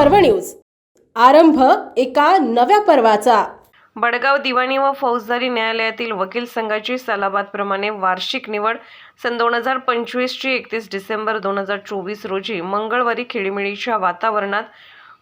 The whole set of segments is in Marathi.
पर्व न्यूज. आरंभ एका नव्या पर्वाचा. बडगाव दिवाणी व फौजदारी न्यायालयातील वकील संघाची सलाबादप्रमाणे वार्षिक निवड सन दोन हजार पंचवीसची एकतीस डिसेंबर दोन हजार चोवीस रोजी मंगळवारी खेळीमेळीच्या वातावरणात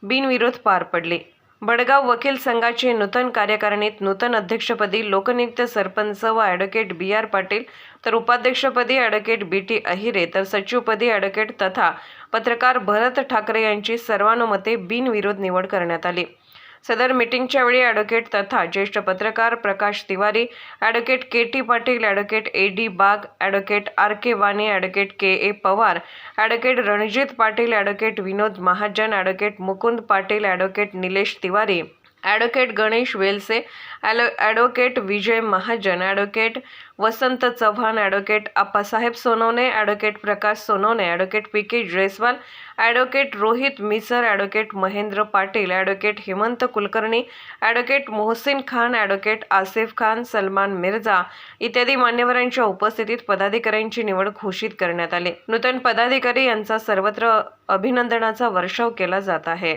बिनविरोध पार पडली. बडगाव वकील संघाचे नूतन कार्यकारिणीत नूतन अध्यक्षपदी लोकनियुक्त सरपंच व ॲडव्होकेट बी आर पाटील तर उपाध्यक्षपदी ॲडव्होकेट बी टी अहिरे तर सचिवपदी ॲडव्होकेट तथा पत्रकार भरत ठाकरे यांची सर्वानुमते बिनविरोध निवड करण्यात आली. सदर मीटिंगच्या वेळी ॲडव्होकेट तथा ज्येष्ठ पत्रकार Prakash Tiwari advocate K T Patil advocate A D Bag advocate R K Wani advocate K A Pawar advocate Ranjit Patil advocate Vinod Mahajan advocate Mukund Patil advocate Nilesh Tiwari. Advocate Ganesh Velse alloy advocate Vijay Mahajan advocate Vasant Chavan advocate Appasaheb Sonawane advocate Prakash Sonawane advocate P K Jaiswal advocate Rohit Misar advocate Mahendra Patil advocate Hemant Kulkarni advocate Mohsin Khan advocate Asif Khan Salman Mirza इत्यादी मान्यवरांच्या उपस्थितीत पदाधिकाऱ्यांची निवड घोषित करण्यात आली. नूतन पदाधिकारी यांचा सर्वत्र अभिनंदनाचा वर्षाव केला जात आहे.